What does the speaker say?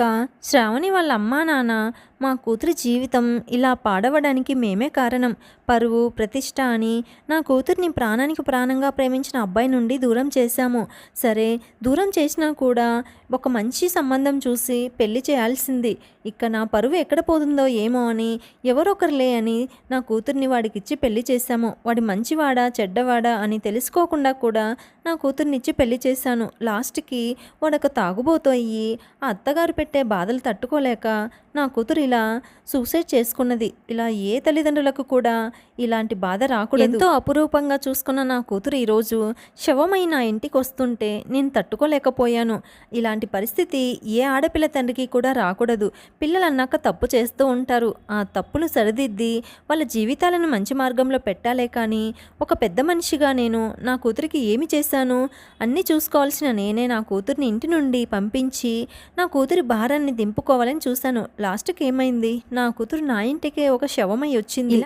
ఇక శ్రావణి వాళ్ళ అమ్మా నాన్న మా కూతురి జీవితం ఇలా పాడవడానికి మేమే కారణం. పరువు ప్రతిష్ట అని నా కూతుర్ని ప్రాణానికి ప్రాణంగా ప్రేమించిన అబ్బాయి నుండి దూరం చేశాము. సరే దూరం చేసినా కూడా ఒక మంచి సంబంధం చూసి పెళ్ళి చేయాల్సింది. ఇక నా పరువు ఎక్కడ పోతుందో ఏమో అని ఎవరొకరులే అని నా కూతుర్ని వాడికిచ్చి పెళ్ళి చేశాము. వాడి మంచివాడా చెడ్డవాడా అని తెలుసుకోకుండా కూడా నా కూతుర్నిచ్చి పెళ్ళి చేశాను. లాస్ట్కి వాడొక తాగుబోతు అయ్యి ఆ అత్తగారు పెట్టే బాధలు తట్టుకోలేక నా కూతురు ఇలా సూసైడ్ చేసుకున్నది. ఇలా ఏ తల్లిదండ్రులకు కూడా ఇలాంటి బాధ రాకూడదు. ఎంతో అపురూపంగా చూసుకున్న నా కూతురు ఈరోజు శవమైన ఇంటికి వస్తుంటే నేను తట్టుకోలేకపోయాను. ఇలాంటి పరిస్థితి ఏ ఆడపిల్ల తండ్రికి కూడా రాకూడదు. పిల్లలు అన్నాక తప్పు చేస్తూ ఉంటారు. ఆ తప్పును సరిదిద్ది వాళ్ళ జీవితాలను మంచి మార్గంలో పెట్టాలే కానీ ఒక పెద్ద మనిషిగా నేను నా కూతురికి ఏమి చేశాను? అన్నీ చూసుకోవాల్సిన నేనే నా కూతుర్ని ఇంటి నుండి పంపించి నా కూతురి భారాన్ని దింపుకోవాలని చూశాను. లాస్ట్కి అర్థమైంది. నా కూతురు నా ఇంటికే ఒక శవమై వచ్చింది. ఇలా